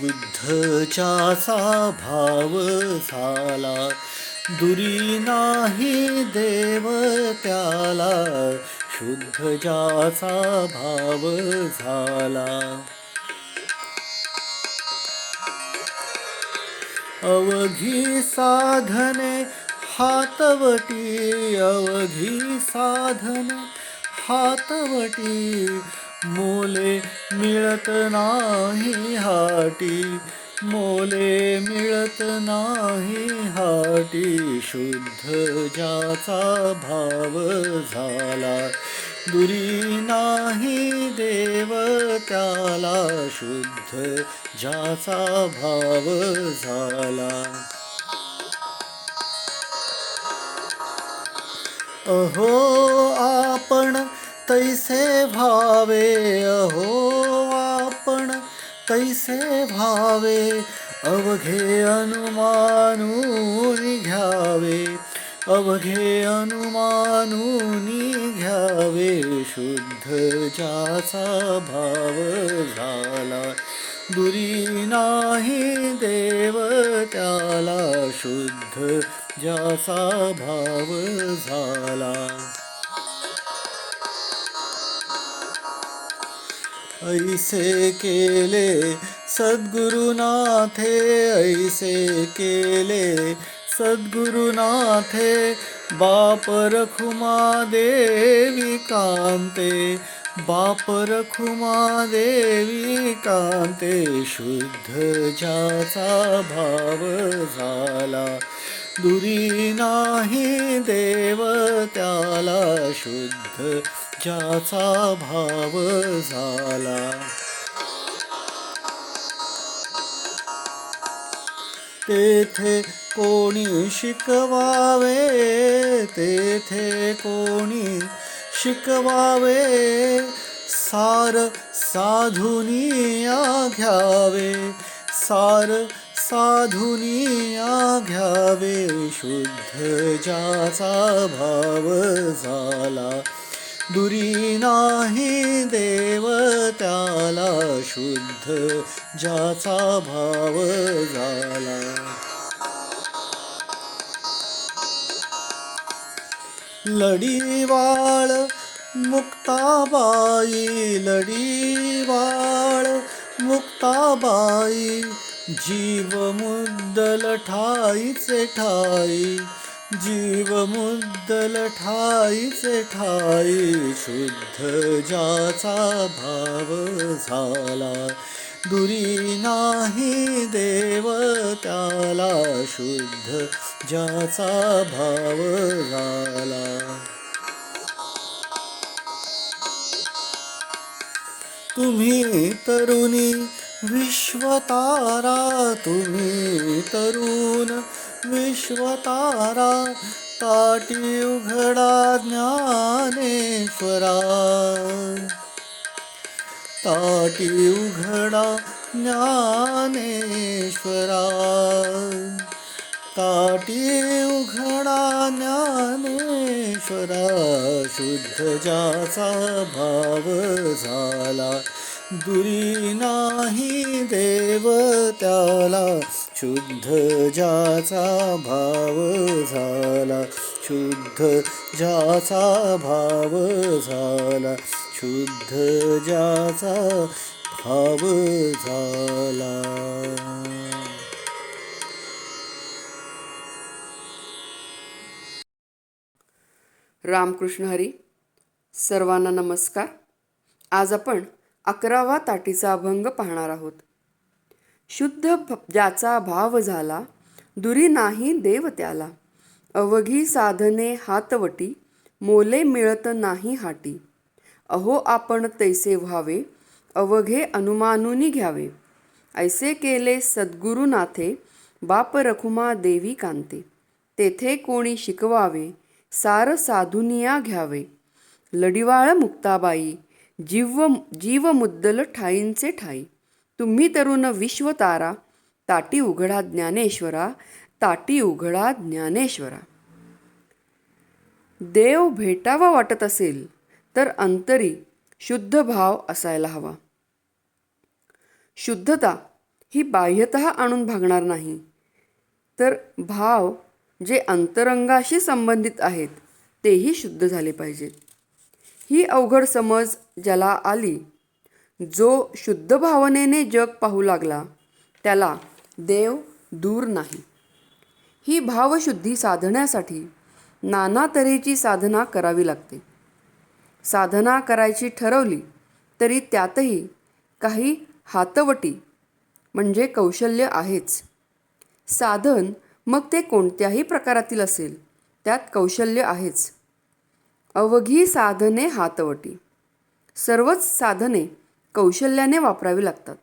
शुद्धच्याचा भाव झाला. दुरी नाही देव त्याला. शुद्ध ज्याचा भाव झाला. अवघी साधने हातवटी अवघी साधन हातवटी मोले मिळत नाही हाटी मोले मिळत नाही हाटी शुद्ध ज्याचा भाव झाला दुरी नाही देव त्याला शुद्ध ज्याचा भाव झाला. अहो आपण तैसे भावे अहो आपण तैसे भावे अवघे अनुमानून घ्यावे अवघे अनुमानून घ्यावे शुद्ध ज्याचा भाव झाला दुरी नाही देव त्याला शुद्ध ज्याचा भाव झाला. ऐसे केले सद्गुरुनाथे ऐसे केले सद्गुरुनाथे बाप रखुमा देवी कांते बाप रखुमा देवी कांते शुद्ध ज्याचा भाव झाला. दुरी नाही देव त्याला शुद्ध ज्याचा भाव झाला. तेथे कोणी शिकवावे तेथे कोणी शिकवावे सार साधुनिया घ्यावे सार साधुनिया घ्यावे शुद्ध ज्याचा भाव झाला. दुरी नाही देव त्याला शुद्ध ज्याचा भाव झाला. लढीवाळ मुक्ताबाई लढीवाळ मुक्ताबाई जीव मुद्दल ठाईचे ठाई जीव मुद्दल ठाईचे ठाई शुद्ध ज्याचा भाव झाला. दुरी नाही देव त्याला शुद्ध ज्याचा भाव झाला. तुम्ही तरुणी विश्वतारा तुम्ही तरुण विश्वतारा ताटी उघडा ज्ञानेश्वरा. ताटी उघडा ज्ञानेश्वरा. ताटी उघडा ज्ञानेश्वरा. शुद्ध ज्याचा भाव झाला दुरी नाही देव त्याला. शुद्ध ज्याचा भाव झाला. शुद्ध ज्याचा भाव झाला. शुद्ध ज्याचा भाव झाला. रामकृष्ण हरी सर्वांना नमस्कार. आज आपण अकरावा ताटीचा अभंग पाहणार आहोत. शुद्ध भ- ज्याचा भाव झाला दुरी नाही देव त्याला. अवघी साधने हातवटी मोले मिळत नाही हाटी. अहो आपण तैसे व्हावे अवघे अनुमानुनी घ्यावे. ऐसे केले सद्गुरुनाथे बाप रखुमा देवी कांते. तेथे कोणी शिकवावे सार साधुनिया घ्यावे. लडिवाळ मुक्ताबाई जीव जीव मुद्दल ठाईंचे ठाई. तुम्ही तरुण विश्वतारा ताटी उघडा ज्ञानेश्वरा ताटी उघडा ज्ञानेश्वरा. देव भेटावा वाटत असेल तर अंतरी शुद्ध भाव असायला हवा. शुद्धता ही बाह्यत आणून भागणार नाही तर भाव जे अंतरंगाशी संबंधित आहेत तेही शुद्ध झाले पाहिजेत. ही अवघड समज ज्याला आली जो शुद्ध भावनेने जग पाहू लागला त्याला देव दूर नाही. ही भावशुद्धी साधण्यासाठी नाना तऱ्हेची साधना करावी लागते. साधना करायची ठरवली तरी त्यातही काही हातवटी म्हणजे कौशल्य आहेच. साधन मग ते कोणत्याही प्रकारातील असेल त्यात कौशल्य आहेच. अवघी साधने हातवटी. सर्वच साधने कौशल्याने वापरावी लागतात.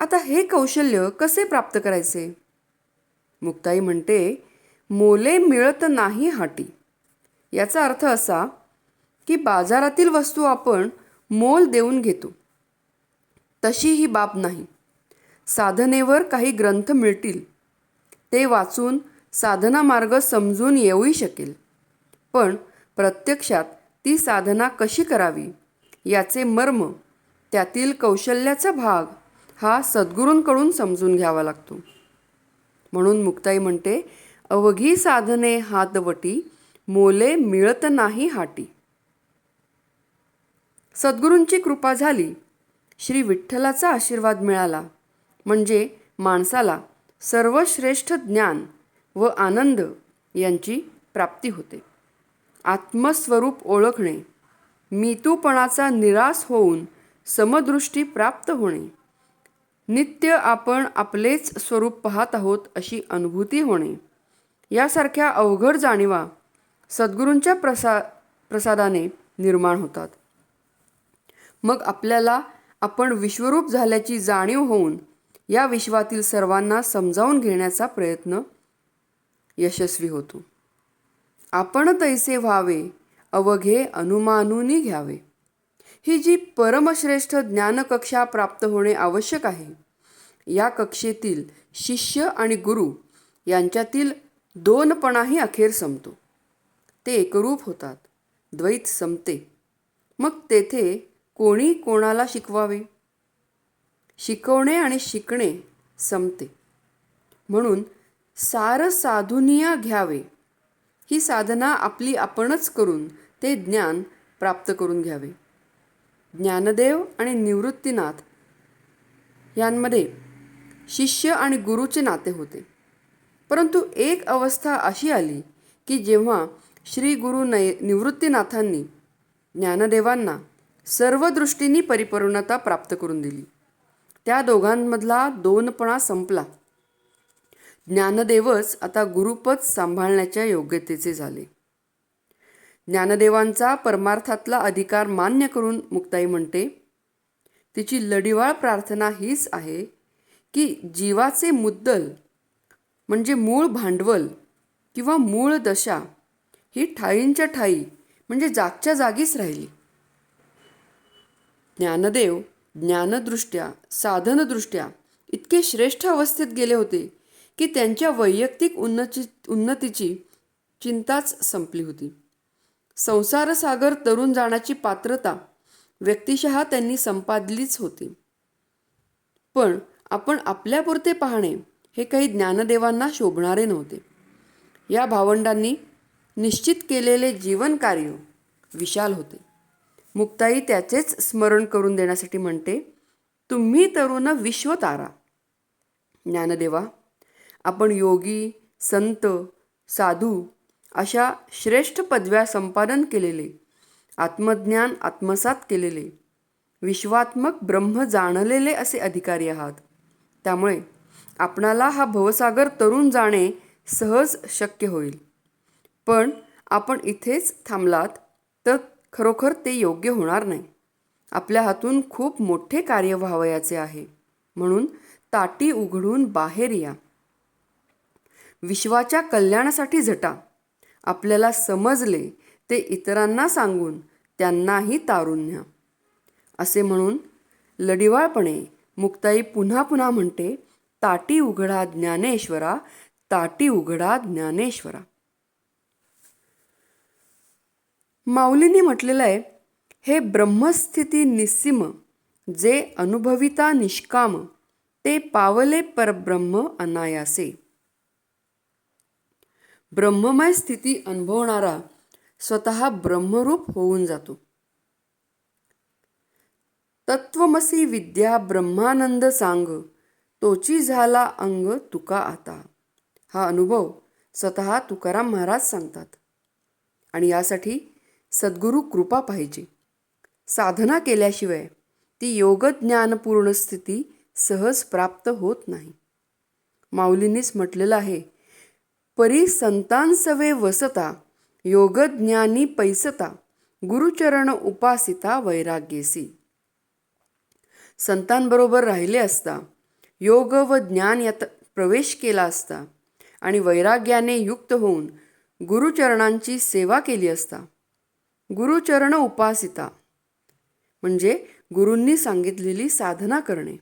आता हे कौशल्य कसे प्राप्त करायचे? मुक्ताई म्हणते मोले मिळत नाही हाटी. याचा अर्थ असा की बाजारातील वस्तू आपण मोल देऊन घेतो. तशी ही बाब नाही. साधनेवर काही ग्रंथ मिळतील. ते वाचून साधना मार्ग समजून येऊही शकेल. पण प्रत्यक्षात ती साधना कशी करावी? याचे मर्म त्यातील कौशल्याचा भाग हा सद्गुरूंकडून समजून घ्यावा लागतो. म्हणून मुक्ताई म्हणते अवघी साधने हातवटी मोले मिळत नाही हाटी. सद्गुरूंची कृपा झाली श्री विठ्ठलाचा आशीर्वाद मिळाला म्हणजे माणसाला सर्वश्रेष्ठ ज्ञान व आनंद यांची प्राप्ती होते. आत्मस्वरूप ओळखणे मीतूपणाचा निराश होऊन समदृष्टी प्राप्त होणे. नित्य आपण आपलेच स्वरूप पाहत आहोत अशी अनुभूती होणे. यासारख्या अवघड जाणीवा सद्गुरूंच्या प्रसा प्रसादाने निर्माण होतात. मग आपल्याला आपण विश्वरूप झाल्याची जाणीव होऊन या विश्वातील सर्वांना समजावून घेण्याचा प्रयत्न यशस्वी होतो. आपण तैसे व्हावे अवघे अनुमानूनी घ्यावे. ही जी परमश्रेष्ठ ज्ञानकक्षा प्राप्त होणे आवश्यक आहे या कक्षेतील शिष्य आणि गुरु यांच्यातील दोनपणाही अखेर संपतो. ते एकरूप होतात द्वैत संपते. मग तेथे कोणी कोणाला शिकवावे? शिकवणे आणि शिकणे संपते. म्हणून सार साधुनिया घ्यावे. ही साधना आपली आपणच करून ते ज्ञान प्राप्त करून घ्यावे. ज्ञानदेव आणि निवृत्तीनाथ यांमध्ये शिष्य आणि गुरुचे नाते होते. परंतु एक अवस्था अशी आली की जेव्हा श्री गुरु नय निवृत्तीनाथांनी ज्ञानदेवांना सर्व दृष्टींनी परिपूर्णता प्राप्त करून दिली. त्या दोघांमधला दोनपणा संपला. ज्ञानदेवच आता गुरुपद सांभाळण्याच्या योग्यतेचे झाले. ज्ञानदेवांचा परमार्थातला अधिकार मान्य करून मुक्ताई म्हणते तिची लढिवाळ प्रार्थना हीच आहे की जीवाचे मुद्दल म्हणजे मूळ भांडवल किंवा मूळ दशा ही ठाईंच्या ठाई म्हणजे जागच्या जागीच राहिली. ज्ञानदेव ज्ञानदृष्ट्या साधनदृष्ट्या इतके श्रेष्ठ अवस्थेत गेले होते की त्यांच्या वैयक्तिक उन्नती उन्नतीची चिंताच संपली होती. संसारसागर तरुण जाण्याची पात्रता व्यक्तिशः त्यांनी संपादलीच होती. पण आपण आपल्यापुरते पाहणे हे काही ज्ञानदेवांना शोभणारे नव्हते. या भावंडांनी निश्चित केलेले जीवनकार्य विशाल होते. मुक्ताई त्याचेच स्मरण करून देण्यासाठी म्हणते तुम्ही तरुण विश्वतारा ज्ञानदेवा आपण योगी संत साधू अशा श्रेष्ठ पदव्या संपादन केलेले आत्मज्ञान आत्मसात केलेले विश्वात्मक ब्रह्म जाणलेले असे अधिकारी आहात. त्यामुळे आपणाला हा भवसागर तरुण जाणे सहज शक्य होईल. पण आपण इथेच थांबलात तर खरोखर ते योग्य होणार नाही. आपल्या हातून खूप मोठे कार्य व्हावयाचे आहे. म्हणून ताटी उघडून बाहेर या. विश्वाच्या कल्याणासाठी झटा. आपल्याला समजले ते इतरांना सांगून त्यांनाही तारून न्या. असे म्हणून लढिवाळपणे मुक्ताई पुन्हा पुन्हा म्हणते ताटी उघडा ज्ञानेश्वरा ताटी उघडा ज्ञानेश्वरा. माऊलींनी म्हटलेलं आहे हे ब्रह्मस्थिती निस्सिम जे अनुभविता निष्काम ते पावले परब्रह्म अनायासे. ब्रह्ममय स्थिती अनुभवणारा स्वतः ब्रह्मरूप होऊन जातो. तत्वमसी विद्या ब्रह्मानंद सांग तोची झाला अंग तुका आता. हा अनुभव स्वतः तुकाराम महाराज सांगतात. आणि यासाठी सद्गुरू कृपा पाहिजे. साधना केल्याशिवाय ती योगज्ञानपूर्ण स्थिती सहज प्राप्त होत नाही. माऊलींनीच म्हटलेलं आहे परी संतांसवे वसता योगज्ञानी पैसता गुरुचरण उपासिता वैराग्येसी. संतांबरोबर राहिले असता योग व ज्ञान यात प्रवेश केला असता आणि वैराग्याने युक्त होऊन गुरुचरणांची सेवा केली असता. गुरुचरण उपासिता म्हणजे गुरूंनी सांगितलेली साधना करणे.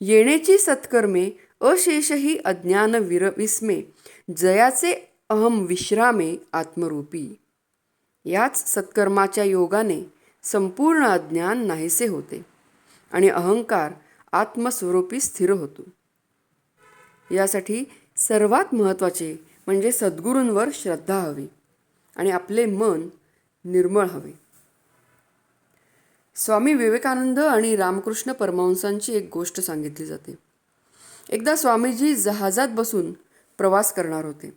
येण्याची सत्कर्मे अशेषही अज्ञान विर विस्मे जयाचे अहम विश्रामे आत्मरूपी. याच सत्कर्माच्या योगाने संपूर्ण अज्ञान नाहीसे होते आणि अहंकार आत्मस्वरूपी स्थिर होतो. यासाठी सर्वात महत्त्वाचे म्हणजे सद्गुरूंवर श्रद्धा हवी आणि आपले मन निर्मळ हवे. स्वामी विवेकानंद आणि रामकृष्ण परमहंसांची एक गोष्ट सांगितली जाते. एकदा स्वामीजी जहाजात बसून प्रवास करणार होते.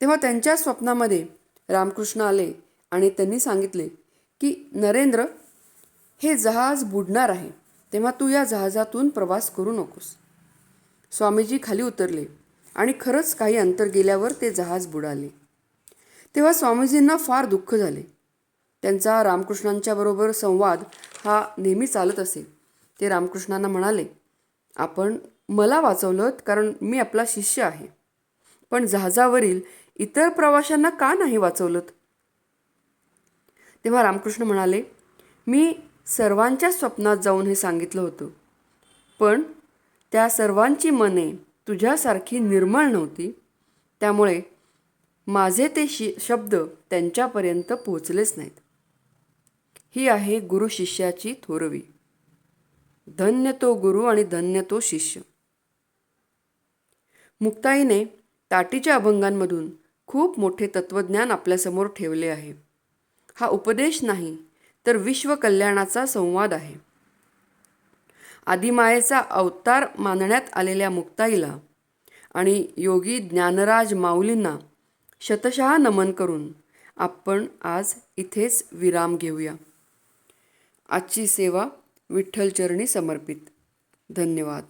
तेव्हा त्यांच्या स्वप्नामध्ये रामकृष्ण आले आणि त्यांनी सांगितले की नरेंद्र हे जहाज बुडणार आहे. तेव्हा तू या जहाजातून प्रवास करू नकोस. स्वामीजी खाली उतरले आणि खरंच काही अंतर गेल्यावर ते जहाज बुडाले. तेव्हा स्वामीजींना फार दुःख झाले. त्यांचा रामकृष्णांच्याबरोबर संवाद हा नेहमी चालत असे. ते रामकृष्णांना म्हणाले आपण मला वाचवलं कारण मी आपला शिष्य आहे. पण जहाजावरील इतर प्रवाशांना का नाही वाचवलं तेव्हा रामकृष्ण म्हणाले मी सर्वांच्या स्वप्नात जाऊन हे सांगितलं होतं. पण त्या सर्वांची मने तुझ्यासारखी निर्मळ नव्हती. त्यामुळे माझे ते शि शब्द त्यांच्यापर्यंत पोहोचलेच नाहीत. ही आहे गुरु शिष्याची थोरवी. धन्य तो गुरु आणि धन्य तो शिष्य. मुक्ताईने ताटीच्या अभंगांमधून खूप मोठे तत्वज्ञान आपल्यासमोर ठेवले आहे. हा उपदेश नाही तर विश्वकल्याणाचा संवाद आहे. आदिमायेचा अवतार मानण्यात आलेल्या मुक्ताईला आणि योगी ज्ञानराज माऊलींना शतशः नमन करून आपण आज इथेच विराम घेऊया. आजची सेवा विठ्ठलचरणी समर्पित. धन्यवाद.